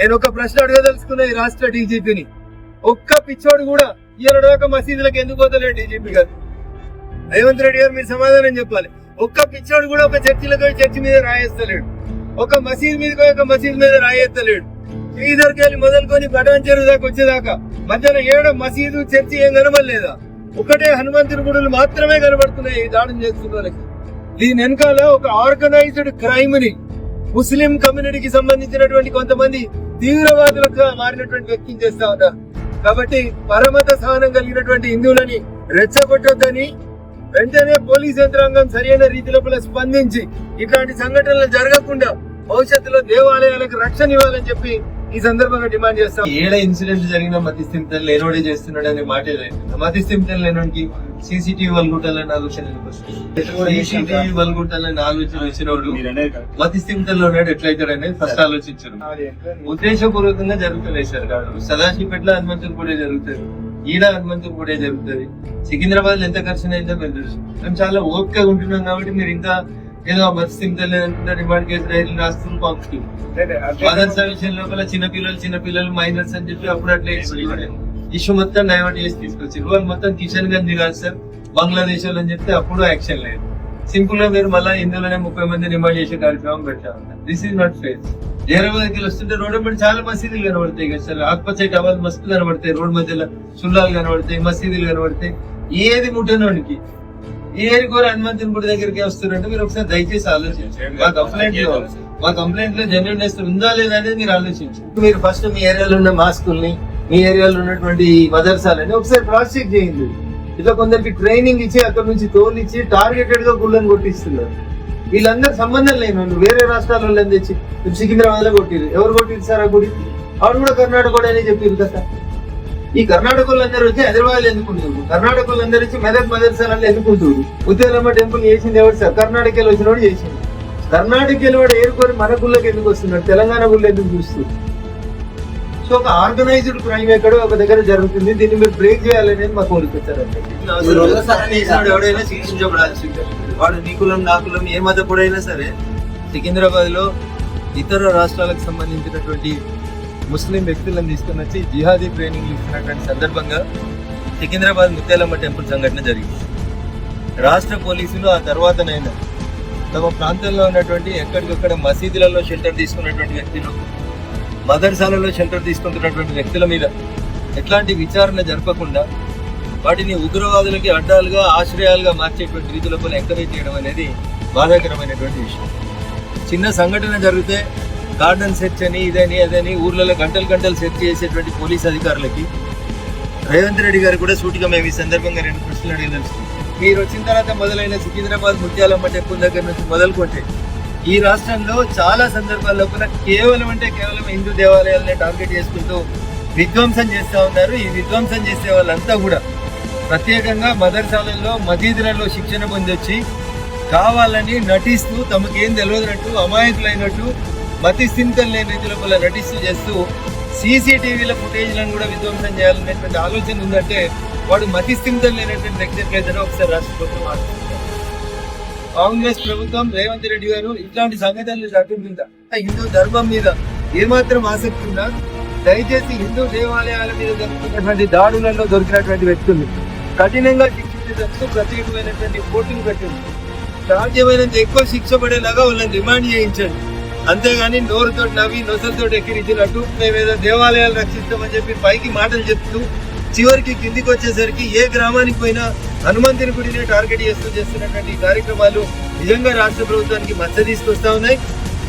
నేను ఒక ప్రశ్న అడగదలుచుకున్న ఈ రాష్ట్ర డీజీపీని. ఒక్క పిచ్చోడు కూడా ఇవాళ దాకా మసీదులకు ఎందుకు పోతలేడు డీజీపీ గారు? రేవంత్ రెడ్డి గారు మీరు సమాధానం చెప్పాలి. ఒక్క పిచ్చోడు కూడా ఒక చర్చిలకు పోయి చర్చి మీద రాయేస్తలేడు. ఒక మసీద్ మీద పోయి ఒక మసీద్ మీద రాయేస్తలేడు. శ్రీధర్కి వెళ్ళి మొదలుకొని పటాన్ చెరువు దాకా వచ్చేదాకా మధ్యాహ్నం ఏడ మసీదు చర్చి ఏం కనబడలేదా? ఒకటే హనుమంతుని గుడులు మాత్రమే కనబడుతున్నాయి ఈ దాడులు చేస్తున్న వాళ్ళకి దీని వెనకాల ఒక ఆర్గనైజ్డ్ క్రైమ్ని ముస్లిం కమ్యూనిటీకి సంబంధించినటువంటి కొంతమంది తీవ్రవాదులకు మారినటువంటి వ్యక్తం చేస్తా ఉన్నారు కాబట్టి పరమత సహనం కలిగినటువంటి హిందువులని రెచ్చగొట్టొద్దని వెంటనే పోలీస్ యంత్రాంగం సరైన రీతిలో స్పందించి ఇట్లాంటి సంఘటనలు జరగకుండా భవిష్యత్తులో దేవాలయాలకు రక్షణ ఇవ్వాలని చెప్పి ఈ సందర్భంగా డిమాండ్ చేస్తాం. ఏడ ఇన్సిడెంట్ జరిగిన మతి స్థిమితం లేనోడే చేస్తున్నాడు అనే మాట ఏదైతే మతి స్థిమితం లేనోడికి సీసీటీవీ వల్గుట్టాలని ఆలోచన? సీసీటీవీ వల్గుట్టాలని ఆలోచన వచ్చినోడు. మతి స్థిమితంలో ఉన్నాడు ఎట్లయితాడు అనేది ఫస్ట్ ఆలోచించారు. ఉద్దేశపూర్వకంగా జరుగుతున్నాయి సార్ కాదు సదాశివపేటలో హనుమంతులు కూడా జరుగుతుంది ఈడ హనుమంతులు కూడా జరుగుతుంది సికింద్రాబాద్లో ఎంత ఖర్చు అయిందో మేము తెలుసు. మేము చాలా ఓపికగా ఉంటున్నాం కాబట్టి మీరు ఇంకా ఏదో మతి స్థిమితం లేదంటే రిమాండ్ కేసు రైలు రాస్తున్న పంపుతుంది మదర్స విషయం లోపల చిన్న పిల్లలు చిన్న పిల్లలు మైనర్స్ అని చెప్పి అప్పుడు అట్లా ఇష్యూ మొత్తం డైవర్ట్ చేసి తీసుకొచ్చారు వాళ్ళు మొత్తం కిషన్ గంజ్ కాదు సార్ బంగ్లాదేశ్ వాళ్ళు అని చెప్తే అప్పుడు యాక్షన్ లేదు. సింపుల్గా మీరు మళ్ళీ ఇందులోనే ముప్పై మంది రిమాండ్ చేసే కార్యక్రమం పెట్టారు. దిస్ ఇస్ నాట్ ఫేర్ హైదరాబాద్కి వస్తుంటే రోడ్డు మీద చాలా మసీదులు కనబడతాయి కదా సార్. ఆకుపచ్చ టవల్ మస్తు కనబడతాయి రోడ్ మధ్యలో సుల్లాలు కనబడతాయి మసీదులు కనబడతాయి. ఏది ముట్టనోడికి? ఏది కూడా హనుమంతుని గుడి దగ్గరికి వస్తున్నారంటే మీరు ఒకసారి దయచేసి ఆలోచించండి. మా కంప్లైంట్లో మా కంప్లైంట్లో జెన్యున్ ఉందా లేదా అనేది మీరు ఆలోచించండి. మీరు ఫస్ట్ మీ ఏరియాలో ఉన్న మాస్కుల్ని మీ ఏరియాలో ఉన్నటువంటి మదర్సాలని ఒకసారి క్రాస్ చెక్ చేయండి. ఇట్లా కొందరికి ట్రైనింగ్ ఇచ్చి అక్కడ నుంచి తోలిచ్చి టార్గెటెడ్గా గుళ్ళని కొట్టిస్తున్నారు. వీళ్ళందరూ సంబంధం లేని వాళ్ళు వేరే రాష్ట్రాల వాళ్ళని తెచ్చి సికింద్రాబాద్లో కొట్టిరు. ఎవరు కొట్టిరు సార్ ఆ గుడి? ఆవిడ కూడా కర్ణాటక అని చెప్పారు కదా. ఈ కర్ణాటక వాళ్ళందరూ వచ్చి హైదరాబాద్ ఎందుకుంటారు కర్ణాటక వాళ్ళందరూ వచ్చి మెదక్ మదర్సాలలో ఎందుకుంటారు ఉద్యోగమ్మ టెంపుల్ చేసింది ఎవరు సార్? కర్ణాటకలో వచ్చినోడు చేసింది కర్ణాటకలో వాడు ఏరుకొని మన గుళ్ళకి ఎందుకు వస్తున్నాడు? తెలంగాణ గుళ్ళు ఎందుకు చూస్తుంది సో ఒక ఆర్గనైజ్డ్ క్రైమ్ ఎక్కడో ఒక దగ్గర జరుగుతుంది. దీన్ని మీరు బ్రేక్ చేయాలనేది మా కోరిక సార్ ఎవడైనా వాడు నీ కులం నా కులం ఏ మతపుడైనా సరే సికింద్రాబాద్లో ఇతర రాష్ట్రాలకు సంబంధించినటువంటి ముస్లిం వ్యక్తులను తీసుకుని వచ్చి జిహాదీ ట్రైనింగ్ ఇస్తున్నటువంటి సందర్భంగా సికింద్రాబాద్ ముత్యాలమ్మ టెంపుల్ సంఘటన జరిగింది. రాష్ట్ర పోలీసులు ఆ తర్వాతనైనా తమ ప్రాంతంలో ఉన్నటువంటి ఎక్కడికక్కడ మసీదులలో షెల్టర్ తీసుకున్నటువంటి వ్యక్తులు మదర్సాలలో షెల్టర్ తీసుకుంటున్నటువంటి వ్యక్తుల మీద ఎట్లాంటి విచారణ జరపకుండా వాటిని ఉగ్రవాదులకి అడ్డాలుగా ఆశ్రయాలుగా మార్చేటువంటి రీతిలో ఎంకరేజ్ చేయడం అనేది బాధాకరమైనటువంటి విషయం. చిన్న సంఘటన జరిగితే గార్డెన్ సెర్చ్ అని ఇదని అదని ఊర్లలో గంటలు గంటలు సెర్చ్ చేసేటువంటి పోలీస్ అధికారులకి రేవంత్ రెడ్డి గారు కూడా సూటిగా మేము ఈ సందర్భంగా రెండు ప్రశ్నలు అడగదలుచుకున్నాం. మీరు వచ్చిన తర్వాత మొదలైన సికింద్రాబాద్ ముత్యాలమ్మ టెంపుల్ దగ్గర నుంచి మొదలుకుంటే ఈ రాష్ట్రంలో చాలా సందర్భాల్లో కూడా కేవలం అంటే కేవలం హిందూ దేవాలయాలనే టార్గెట్ చేసుకుంటూ విధ్వంసం చేస్తూ ఉన్నారు. ఈ విధ్వంసం చేసే వాళ్ళంతా కూడా ప్రత్యేకంగా మదర్సాలలో మసీదులలో శిక్షణ పొందొచ్చి కావాలని నటిస్తూ తమకేం తెలియనట్టు అమాయకులైనట్టు మతి స్థిమితం లేని రీతిలో నటిస్తూ చేస్తూ సీసీటీవీల ఫుటేజ్లను కూడా విధ్వంసం చేయాలనేటువంటి ఆలోచన ఉందంటే వాడు మతి స్థింతం లేనటువంటి వ్యక్తి అయితే ఒకసారి రాష్ట్ర ప్రభుత్వం కాంగ్రెస్ ప్రభుత్వం రేవంత్ రెడ్డి గారు ఇట్లాంటి సంఘటనలు జరుగుతుందా హిందూ ధర్మం మీద ఏమాత్రం ఆసక్తి ఉందా? దయచేసి హిందూ దేవాలయాల మీద జరుగుతున్నటువంటి దాడులలో దొరికినటువంటి వ్యక్తులు కఠినంగా శిక్షించేందుకు ప్రత్యేకమైనటువంటి కోర్టులు పెట్టింది సాధ్యమైనంత ఎక్కువ శిక్ష పడేలాగా వాళ్ళని డిమాండ్ చేయించండి. అంతేగాని నోరుతో నవ్వి నొసలతో ఎక్కిరించినట్టు మేమేదో దేవాలయాలు రక్షిస్తామని చెప్పి పైకి మాటలు చెప్తూ చివరికి కిందికి వచ్చేసరికి ఏ గ్రామానికి పోయినా హనుమంతుని గుడిని టార్గెట్ చేస్తూ చేస్తున్నటువంటి ఈ కార్యక్రమాలు నిజంగా రాష్ట్ర ప్రభుత్వానికి మచ్చ తీసుకొస్తా ఉన్నాయి.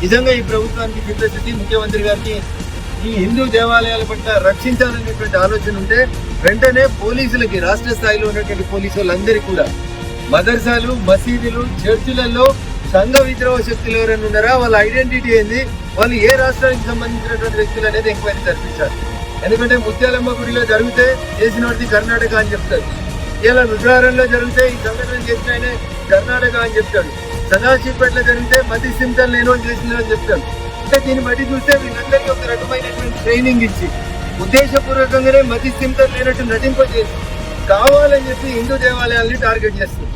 నిజంగా ఈ ప్రభుత్వానికి చిత్తశుద్ధి ముఖ్యమంత్రి గారికి ఈ హిందూ దేవాలయాల పట్ల రక్షించాలనేటువంటి ఆలోచన ఉంటే వెంటనే పోలీసులకి రాష్ట్ర స్థాయిలో ఉన్నటువంటి పోలీసు వాళ్ళందరికీ కూడా. మదర్సాలు మసీదులు చర్చిలలో సంఘ విద్రోహ శక్తులు ఎవరైనా ఉన్నారా? వాళ్ళ ఐడెంటిటీ ఏంది? వాళ్ళు ఏ రాష్ట్రానికి సంబంధించినటువంటి వ్యక్తులు అనేది ఎంక్వైరీ జరిపించాలి. ఎందుకంటే ముత్యాలమ్మ గుడిలో జరిగితే చేసిన వాడిది కర్ణాటక అని చెప్తారు ఇలా రుద్రారంలో జరిగితే ఈ సంఘటన చేసిన ఆయన కర్ణాటక అని చెప్తాడు. సదాశివపేటలో జరిగితే మతి సింతలు లేని వాళ్ళు చేసిన చెప్తాడు. అంటే దీన్ని బట్టి చూస్తే వీళ్ళందరికీ ఒక రకమైనటువంటి ట్రైనింగ్ ఇచ్చి ఉద్దేశపూర్వకంగానే మతి సింతలు లేనట్టు నటింపజేసి కావాలని చెప్పి హిందూ దేవాలయాల్ని టార్గెట్ చేస్తుంది.